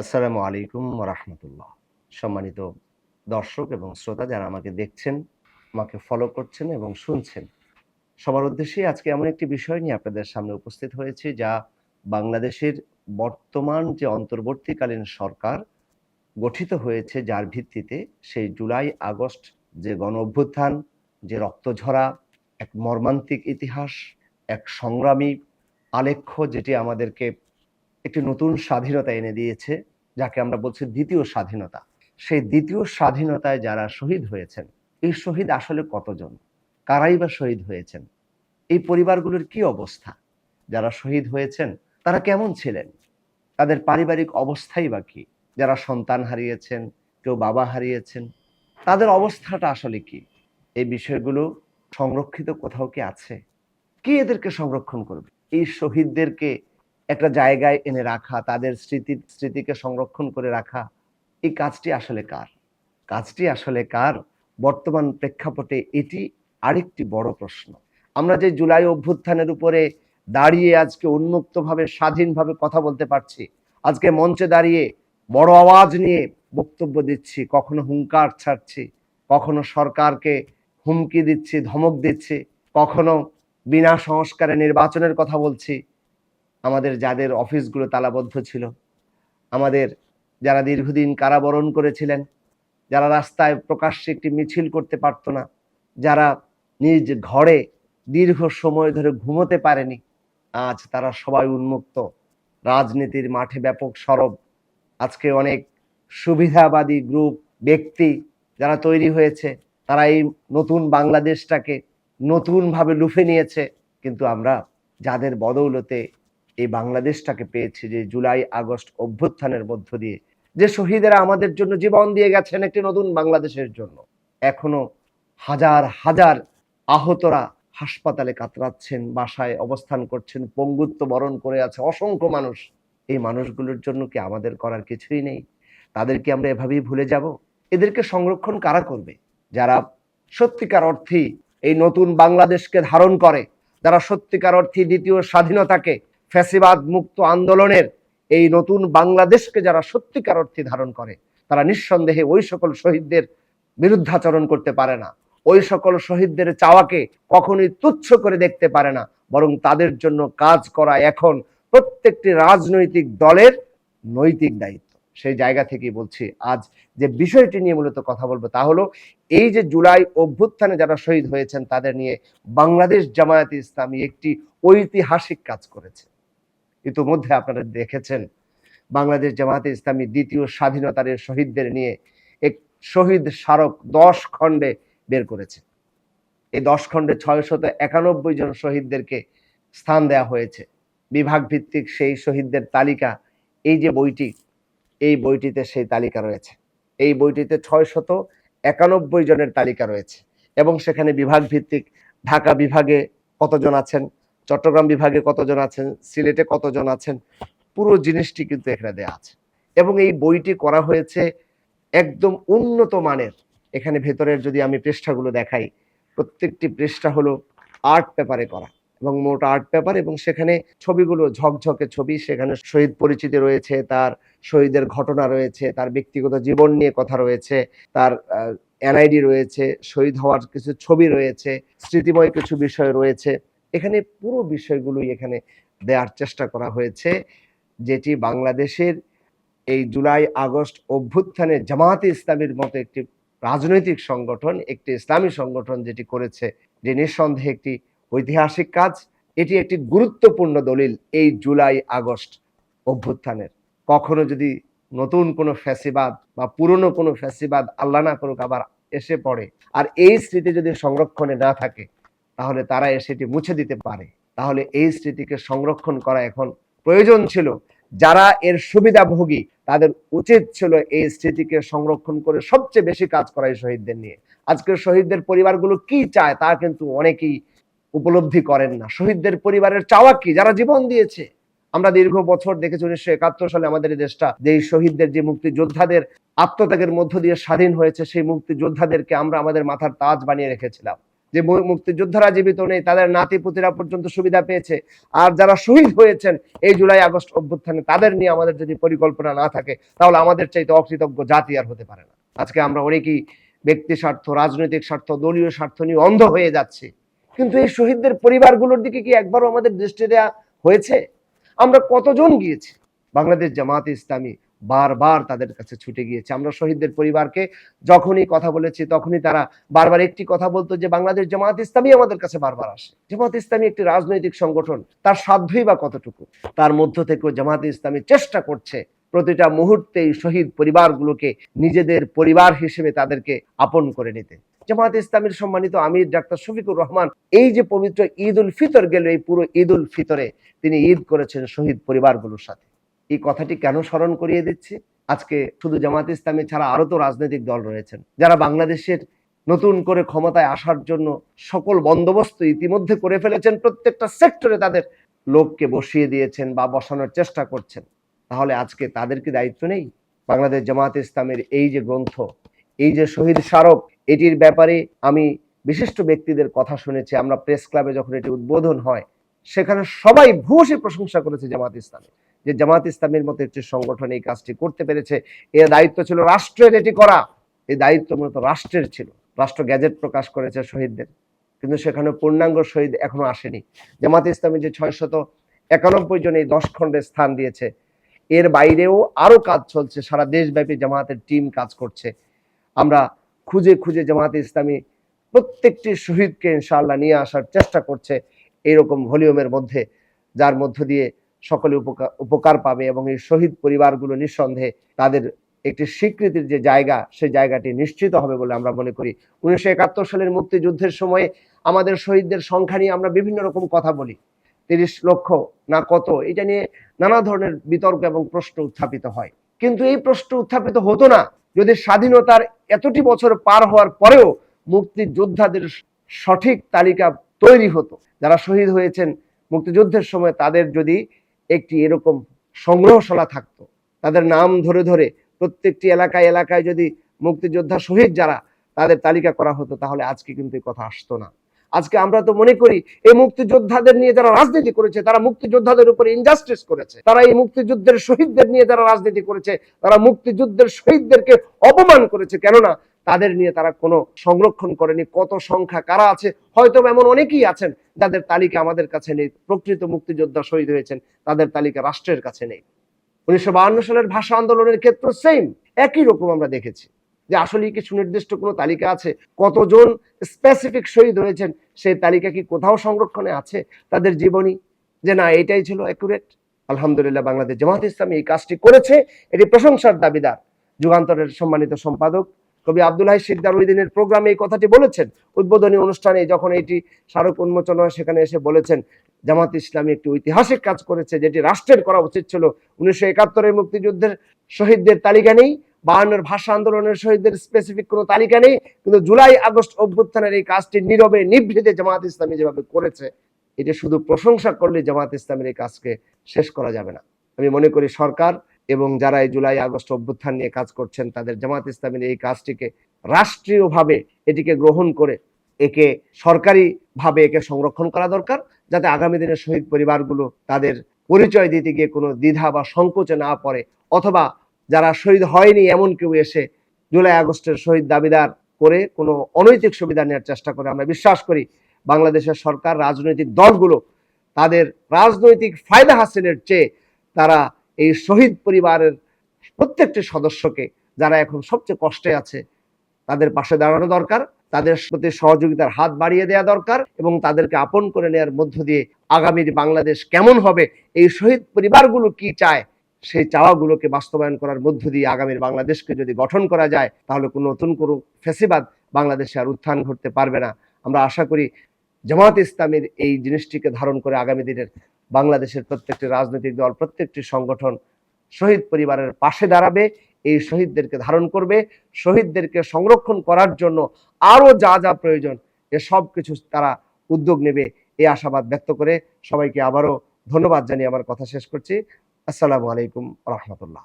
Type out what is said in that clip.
আসসালামু আলাইকুম রহমতুল্লাহ। সম্মানিত দর্শক এবং শ্রোতা যারা আমাকে দেখছেন, আমাকে ফলো করছেন এবং শুনছেন, সবার উদ্দেশ্যে আজকে এমন একটি বিষয় নিয়ে আপনাদের সামনে উপস্থিত হয়েছে যা বাংলাদেশের বর্তমান যে অন্তর্বর্তীকালীন সরকার গঠিত হয়েছে, যার ভিত্তিতে সেই জুলাই আগস্ট যে গণ অভ্যুত্থান, যে রক্তঝরা, এক মর্মান্তিক ইতিহাস, এক সংগ্রামী আলেখ্য যেটি আমাদেরকে একটি নতুন স্বাধীনতা এনে দিয়েছে, যাকে আমরা বলছি দ্বিতীয় স্বাধীনতা। সেই দ্বিতীয় স্বাধীনতায় যারা শহীদ হয়েছেন, এই শহীদ আসলে কতজন? কারাই বা শহীদ হয়েছেন? এই পরিবারগুলোর কি অবস্থা? যারা শহীদ হয়েছেন, তারা কেমন ছিলেন? তাদের পারিবারিক অবস্থাই বা কি? যারা সন্তান হারিয়েছেন, কেউ বাবা হারিয়েছেন, তাদের অবস্থাটা আসলে কি? এই বিষয়গুলো সংরক্ষিত কোথাও কি আছে? কে এদেরকে সংরক্ষণ করবে? এই শহীদদেরকে একটা জায়গায় এনে রাখা, তাদের স্মৃতি, স্মৃতিকে সংরক্ষণ করে রাখা, এই কাজটি আসলে কার? কাজটি আসলে কার? বর্তমান প্রেক্ষাপটে এটি আরেকটি বড় প্রশ্ন। আমরা যে জুলাই অভ্যুত্থানের উপরে দাঁড়িয়ে আজকে উন্মুক্তভাবে, স্বাধীনভাবে কথা বলতে পারছি, আজকে মঞ্চে দাঁড়িয়ে বড় আওয়াজ নিয়ে বক্তব্য দিচ্ছি, কখনো হুঙ্কার ছাড়ছি, কখনো সরকারকে হুমকি দিচ্ছি, ধমক দিচ্ছি, কখনো বিনা সংস্কারে নির্বাচনের কথা বলছি আমাদের যাদের অফিসগুলো তালাবদ্ধ ছিল, আমাদের যারা দীর্ঘদিন কারাবরণ করেছিলেন, যারা রাস্তায় প্রকাশ্যে একটি মিছিল করতে পারতো না, যারা নিজ ঘরে দীর্ঘ সময় ধরে ঘুমোতে পারেনি, আজ তারা সবাই উন্মুক্ত। রাজনীতির মাঠে ব্যাপক সরব। আজকে অনেক সুবিধাবাদী গ্রুপ, ব্যক্তি যারা তৈরি হয়েছে, তারা এই নতুন বাংলাদেশটাকে নতুনভাবে লুফে নিয়েছে। কিন্তু আমরা যাদের বদৌলতে এই বাংলাদেশটাকে পেয়েছি যে জুলাই, আগস্ট অভ্যুত্থানের মধ্য দিয়ে, যে শহীদেরা আমাদের জন্য জীবন দিয়ে গেছেন একটি নতুন বাংলাদেশের জন্য। এখনও হাজার হাজার আহতরা হাসপাতালে কাতরাচ্ছেন, বাসায় অবস্থান করছেন, পঙ্গুত্ব বরণ করে আছে অসংখ্য মানুষ। এই মানুষগুলোর জন্য কি আমাদের করার কিছুই নেই? তাদেরকে আমরা এভাবেই ভুলে যাব? এদেরকে সংরক্ষণ কারা করবে? যারা সত্যিকার অর্থেই এই নতুন বাংলাদেশকে ধারণ করে, যারা সত্যিকার অর্থে দ্বিতীয় স্বাধীনতাকে ফ্যাসিবাদ মুক্ত আন্দোলনের এই নতুন বাংলাদেশকে যারা সত্যিকার অর্থে ধারণ করে, তারা নিঃসন্দেহে ওই সকল শহীদদের বিরুদ্ধাচরণ করতে পারে না। ওই সকল শহীদদের চাওয়াকে কখনোই তুচ্ছ করে দেখতে পারে না, বরং তাদের জন্য কাজ করা এখন প্রত্যেকটি রাজনৈতিক দলের নৈতিক দায়িত্ব। সেই জায়গা থেকেই বলছি, আজ যে বিষয়টি নিয়ে মূলত কথা বলব তা হলো, এই যে জুলাই অভ্যুত্থানে যারা শহীদ হয়েছেন, তাদের নিয়ে বাংলাদেশ জামায়াতে ইসলামী একটি ঐতিহাসিক কাজ করেছে। ইতোমধ্যে আপনারা দেখেছেন, বাংলাদেশ জামায়াতে ইসলামী দ্বিতীয় স্বাধীনতার শহীদদের নিয়ে এক শহীদ স্মারক দশ খণ্ডে বের করেছে। এই দশ খণ্ডে ছয় শত একানব্বই জন শহীদদেরকে স্থান দেওয়া হয়েছে। বিভাগ ভিত্তিক সেই শহীদদের তালিকা, এই যে বইটি, এই বইটিতে সেই তালিকা রয়েছে। এই বইটিতে ছয় শত একানব্বই জনের তালিকা রয়েছে এবং সেখানে বিভাগ ভিত্তিক ঢাকা বিভাগে কতজন আছেন চট্টগ্রাম বিভাগে কতজন আছেন, সিলেটে কতজন আছেন, পুরো জিনিসটি কিন্তু এখানে দেওয়া আছে। এবং এই বইটি করা হয়েছে একদম উন্নত মানের। এখানে ভেতরের যদি আমি পৃষ্ঠাগুলো দেখাই, প্রত্যেকটি পৃষ্ঠা হলো আর্ট পেপারে করা এবং মোট আর্ট পেপার এবং সেখানে ছবিগুলো ঝকঝকে ছবি, সেখানে শহীদ পরিচিতি রয়েছে, তার শহীদের ঘটনা রয়েছে, তার ব্যক্তিগত জীবন নিয়ে কথা রয়েছে, তার এনআইডি রয়েছে, শহীদ হওয়ার কিছু ছবি রয়েছে, স্মৃতিময় কিছু বিষয় রয়েছে। এখানে পুরো বিষয়গুলোই এখানে দেওয়ার চেষ্টা করা হয়েছে, যেটি বাংলাদেশের এই জুলাই আগস্ট অভ্যুত্থানে জামায়াতে ইসলামের মতো একটি রাজনৈতিক সংগঠন, একটি ইসলামী সংগঠন যেটি করেছে, যে নিঃসন্দেহে একটি ঐতিহাসিক কাজ, এটি একটি গুরুত্বপূর্ণ দলিল এই জুলাই আগস্ট অভ্যুত্থানের। কখনো যদি নতুন কোনো ফ্যাসিবাদ বা পুরনো কোনো ফ্যাসিবাদ আল্লাহ না করুক আবার এসে পড়ে, আর এই স্মৃতি যদি সংরক্ষণে না থাকে তাহলে তারা সেটি মুছে দিতে পারে। তাহলে এই স্মৃতিকে সংরক্ষণ করা এখন প্রয়োজন ছিল। যারা এর সুবিধাভোগী, তাদের উচিত ছিল এই স্মৃতিকে সংরক্ষণ করে সবচেয়ে বেশি কাজ করা এই শহীদদের নিয়ে। আজকের শহীদদের পরিবারগুলো কি চায় তা কিন্তু অনেকেই উপলব্ধি করেন না। শহীদদের পরিবারের চাওয়া কি? যারা জীবন দিয়েছে। আমরা দীর্ঘ বছর দেখেছি উনিশশো একাত্তর সালে আমাদের দেশটা, যে শহীদদের যে মুক্তিযোদ্ধাদের আত্মত্যাগের মধ্য দিয়ে স্বাধীন হয়েছে, সেই মুক্তিযোদ্ধাদেরকে আমরা আমাদের মাথার তাজ বানিয়ে রেখেছিলাম। যে মুক্তিযোদ্ধারা জীবিত নেই, তাদের নাতি পুতিরা পর্যন্ত সুবিধা পেয়েছে। আর যারা শহীদ হয়েছেন এই জুলাই আগস্ট অভ্যুত্থানে, তাদের নিয়ে আমাদের যদি পরিকল্পনা না থাকে, তাহলে আমাদের চাইতে অকৃতজ্ঞ জাতি আর হতে পারে না। আজকে আমরা অনেকেই ব্যক্তি স্বার্থ, রাজনৈতিক স্বার্থ, দলীয় স্বার্থ নিয়ে অন্ধ হয়ে যাচ্ছে। কিন্তু এই শহীদদের পরিবারগুলোর দিকে কি একবারও আমাদের দৃষ্টি দেওয়া হয়েছে? আমরা কতজন গিয়েছি? বাংলাদেশ জামাত ইসলামী বারবার তাদের কাছে ছুটে গিয়েছে। আমরা শহীদদের পরিবারকে যখনই কথা বলেছি, তখনই তারা বারবার একটি কথা বলতো যে, বাংলাদেশ জামাত ইসলামী আমাদের কাছে বারবার আসে। জামাত ইসলামী একটি রাজনৈতিক সংগঠন, তার সাধ্যই বা কতটুকু? তার মধ্য থেকেও জামাত ইসলামী চেষ্টা করছে প্রতিটা মুহূর্তে শহীদ পরিবারগুলোকে নিজেদের পরিবার হিসেবে তাদেরকে আপন করে নিতে। জামাত ইসলামের সম্মানিত আমির ডাক্তার শফিকুর রহমান, এই যে পবিত্র ঈদ উল ফিতর গেল, এই পুরো ঈদ উল ফিতরে তিনি ঈদ করেছেন শহীদ পরিবারগুলোর সাথে। এই কথাটি কেন স্মরণ করিয়ে দিচ্ছি? আজকে শুধু জামাত ইসলামী ছাড়া আরও তো রাজনৈতিক দল রয়েছেন। যারা বাংলাদেশের নতুন করে ক্ষমতায় আসার জন্য সকল বন্দোবস্ত ইতিমধ্যে করে ফেলেছেন, প্রত্যেকটা সেক্টরে তাদের লোককে বসিয়ে দিয়েছেন বা বসানোর চেষ্টা করছেন। তাহলে আজকে তাদের কি দায়িত্ব নেই? বাংলাদেশ জামাত ইসলামের এই যে গ্রন্থ, এই যে শহীদ স্মারক, এটির ব্যাপারে আমি বিশিষ্ট ব্যক্তিদের কথা শুনেছি। আমরা প্রেস ক্লাবে যখন এটি উদ্বোধন হয়, সেখানে সবাই ভূয়সী প্রশংসা করেছে জামাত ইসলামী যে জামাত ইসলামের মতো একটি সংগঠন এই কাজটি করতে পেরেছে। এর দায়িত্ব ছিল রাষ্ট্রের, এটি করা। এই দায়িত্ব মূলত রাষ্ট্রের ছিল। রাষ্ট্র গ্যাজেট প্রকাশ করেছে শহীদদের। কিন্তু সেখানে পূর্ণাঙ্গ শহীদ এখনও আসেনি। জামাত ইসলামী যে ছয় শত একানব্বই জন এই দশ খণ্ডে স্থান দিয়েছে, এর বাইরেও আরও কাজ চলছে। সারা দেশব্যাপী জামাতের টিম কাজ করছে। আমরা খুঁজে খুঁজে জামাতে ইসলামী প্রত্যেকটি শহীদকে ইনশাআল্লাহ নিয়ে আসার চেষ্টা করছে। এইরকম ভলিউমের মধ্যে, যার মধ্য দিয়ে সকলে উপকার পাবে এবং এই শহীদ পরিবারগুলো নিঃসন্দেহে তাদের একটি স্বীকৃতির যে জায়গা, সেই জায়গাটি নিশ্চিত হবে বলে আমরা মনে করি। উনিশশো একাত্তর সালের মুক্তিযুদ্ধের সময়ে আমাদের শহীদদের সংখ্যা নিয়ে আমরা বিভিন্ন রকম কথা বলি। তিরিশ লক্ষ না কত, এটা নিয়ে নানা ধরনের বিতর্ক এবং প্রশ্ন উত্থাপিত হয়। কিন্তু এই প্রশ্ন উত্থাপিত হতো না। যদি স্বাধীনতার এতটি বছর পার হওয়ার পরেও মুক্তিযোদ্ধাদের সঠিক তালিকা তৈরি হতো, যারা শহীদ হয়েছেন মুক্তিযুদ্ধের সময়, তাদের যদি একটি এরকম সংগ্রহশালা থাকতো। তাদের নাম ধরে ধরে প্রত্যেকটি এলাকায় এলাকায় যদি মুক্তিযোদ্ধা শহীদ যারা, তাদের তালিকা করা হতো, তাহলে আজকে কিন্তু এই কথা আসতো না। আজকে আমরা তো মনে করি, এই মুক্তিযোদ্ধাদের নিয়ে যারা রাজনীতি করেছে, তারা মুক্তিযোদ্ধাদের উপরে ইনজাস্টিস করেছে। তারা এই মুক্তিযুদ্ধের শহীদদের নিয়ে যারা রাজনীতি করেছে, তারা মুক্তিযুদ্ধের শহীদদেরকে অপমান করেছে। কেননা তাদের নিয়ে তারা কোনো সংরক্ষণ করেনি। কত সংখ্যা, কারা আছে? হয়তো এমন অনেকেই আছেন যাদের তালিকা আমাদের কাছে নেই। প্রকৃত মুক্তিযোদ্ধা শহীদ হয়েছেন, তাদের তালিকা রাষ্ট্রের কাছে নেই। উনিশশো সালের ভাষা আন্দোলনের ক্ষেত্রে সেম একই রকম আমরা দেখেছি। যে আসলে কি সুনির্দিষ্ট কোনো তালিকা আছে? কতজন স্পেসিফিক শহীদ হয়েছেন? সেই তালিকা কি কোথাও সংরক্ষণে আছে তাদের জীবনী? যে না এটাই ছিল অ্যাকুরেট আলহামদুলিল্লাহ, বাংলাদেশ জামাত ইসলামী এই কাজটি করেছে। এটি প্রশংসার দাবিদার। যুগান্তরের সম্মানিত সম্পাদক কবি আব্দুল্লাহ শিকদার ওই দিনের প্রোগ্রামে এই কথাটি বলেছেন। উদ্বোধনী অনুষ্ঠানে যখন এটি স্মারক উন্মোচন হয়, সেখানে এসে বলেছেন, জামাত ইসলামী একটি ঐতিহাসিক কাজ করেছে, যেটি রাষ্ট্রের করা উচিত ছিল। উনিশশো একাত্তরের মুক্তিযুদ্ধের শহীদদের তালিকা নেই, বায়ান্নর ভাষা আন্দোলনের শহীদদের স্পেসিফিক কোনো তালিকা নেই, কিন্তু জুলাই, আগস্ট অভ্যুত্থানের এই কাজটি নীরবে নিভৃতে জামাত ইসলামী যেভাবে করেছে, এটা শুধু প্রশংসা করলে জামাত ইসলামের এই কাজকে শেষ করা যাবে না। আমি মনে করি সরকার এবং যারা এই জুলাই, আগস্ট অভ্যুত্থান নিয়ে কাজ করছেন, তাদের জামাত ইসলামের এই কাজটিকে রাষ্ট্রীয়ভাবে এটিকে গ্রহণ করে একে সরকারিভাবে একে সংরক্ষণ করা দরকার, যাতে আগামী দিনের শহীদ পরিবারগুলো তাদের পরিচয় দিতে গিয়ে কোনো দ্বিধা বা সংকোচে না পড়ে, অথবা যারা শহীদ হয়নি এমন কেউ এসে জুলাই, আগস্টের শহীদ দাবিদার করে কোনো অনৈতিক সুবিধা নেওয়ার চেষ্টা করে, আমরা বিশ্বাস করি বাংলাদেশের সরকার, রাজনৈতিক দলগুলো তাদের রাজনৈতিক ফায়দা হাসিলের চেয়ে তারা এই শহীদ পরিবারের প্রত্যেকটি সদস্যকে যারা এখন সবচেয়ে কষ্টে আছে, তাদের পাশে দাঁড়ানো দরকার, তাদের প্রতি সহযোগিতার হাত বাড়িয়ে দেওয়া দরকার এবং তাদেরকে আপন করে নেওয়ার মধ্য দিয়ে আগামীর বাংলাদেশ কেমন হবে, এই শহীদ পরিবারগুলো কি চায়, সেই চাওয়াগুলোকে বাস্তবায়ন করার মধ্য দিয়ে আগামীর বাংলাদেশকে যদি গঠন করা যায়, তাহলে কোনো নতুন কোনো ফেসিবাদ বাংলাদেশে আর উত্থান ঘটতে পারবে না। আমরা আশা করি জামাত ইসলামের এই জিনিসটিকে ধারণ করে আগামী দিনের বাংলাদেশের প্রত্যেকটি রাজনৈতিক দল, প্রত্যেকটি সংগঠন শহীদ পরিবারের পাশে দাঁড়াবে, এই শহীদদেরকে ধারণ করবে, শহীদদেরকে সংরক্ষণ করার জন্য আরও যা যা প্রয়োজন, এ সব কিছু তারা উদ্যোগ নেবে এই আশাবাদ ব্যক্ত করে সবাইকে আবারও ধন্যবাদ জানিয়ে আমার কথা শেষ করছি। আসসালামু আলাইকুম রহমতুল্লাহ।